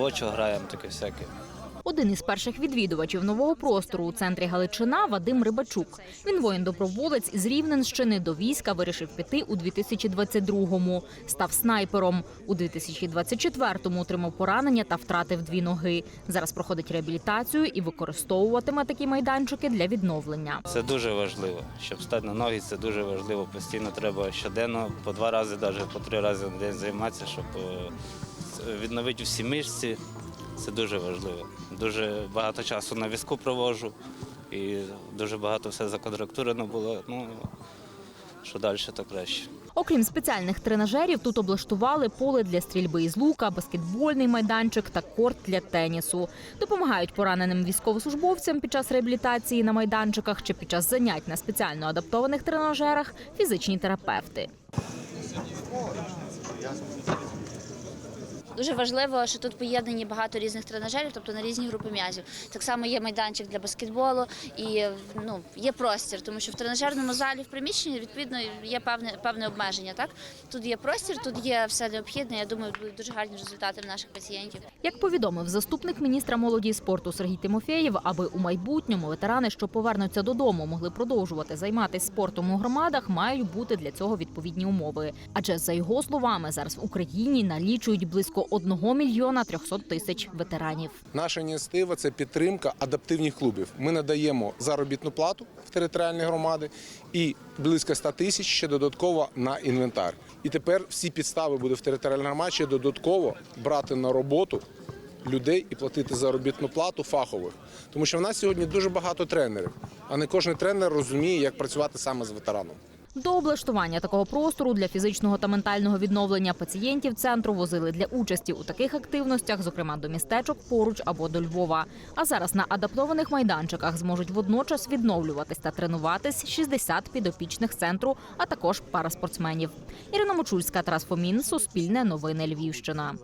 робочого граємо, таке всяке. Один із перших відвідувачів нового простору у центрі Галичина Вадим Рибачук. Він воїн-доброволець із Рівненщини до війська вирішив піти у 2022-му. Став снайпером. У 2024-му отримав поранення та втратив дві ноги. Зараз проходить реабілітацію і використовуватиме такі майданчики для відновлення. Це дуже важливо. Щоб стати на ноги, це дуже важливо. Постійно треба щоденно по два рази, навіть по три рази на день займатися, щоб е, відновити всі мишці. Це дуже важливо. Дуже багато часу на візку проводжу і дуже багато все законтрактурено було. Ну, що далі, то краще. Окрім спеціальних тренажерів, тут облаштували поле для стрільби із лука, баскетбольний майданчик та корт для тенісу. Допомагають пораненим військовослужбовцям під час реабілітації на майданчиках чи під час занять на спеціально адаптованих тренажерах фізичні терапевти. Дуже важливо, що тут поєднані багато різних тренажерів, тобто на різні групи м'язів. Так само є майданчик для баскетболу і ну, є простір, тому що в тренажерному залі в приміщенні відповідно є певне певне обмеження. Так тут є простір, тут є все необхідне. Я думаю, будуть дуже гарні результати в наших пацієнтів. Як повідомив заступник міністра молоді і спорту Сергій Тимофєєв, аби у майбутньому ветерани, що повернуться додому, могли продовжувати займатися спортом у громадах, мають бути для цього відповідні умови. Адже за його словами, зараз в Україні налічують близько 1 мільйона 300 тисяч ветеранів. Наша ініціатива це підтримка адаптивних клубів. Ми надаємо заробітну плату в територіальні громади і близько 100 тисяч ще додатково на інвентар. І тепер всі підстави буде в територіальній громаді ще додатково брати на роботу людей і платити заробітну плату фахових. Тому що в нас сьогодні дуже багато тренерів, а не кожен тренер розуміє, як працювати саме з ветераном. До облаштування такого простору для фізичного та ментального відновлення пацієнтів центру возили для участі у таких активностях, зокрема до містечок поруч або до Львова. А зараз на адаптованих майданчиках зможуть водночас відновлюватись та тренуватись 60 підопічних центру, а також пара спортсменів. Ірина Мочульська, Тарас Фомін, Суспільне новини Львівщина.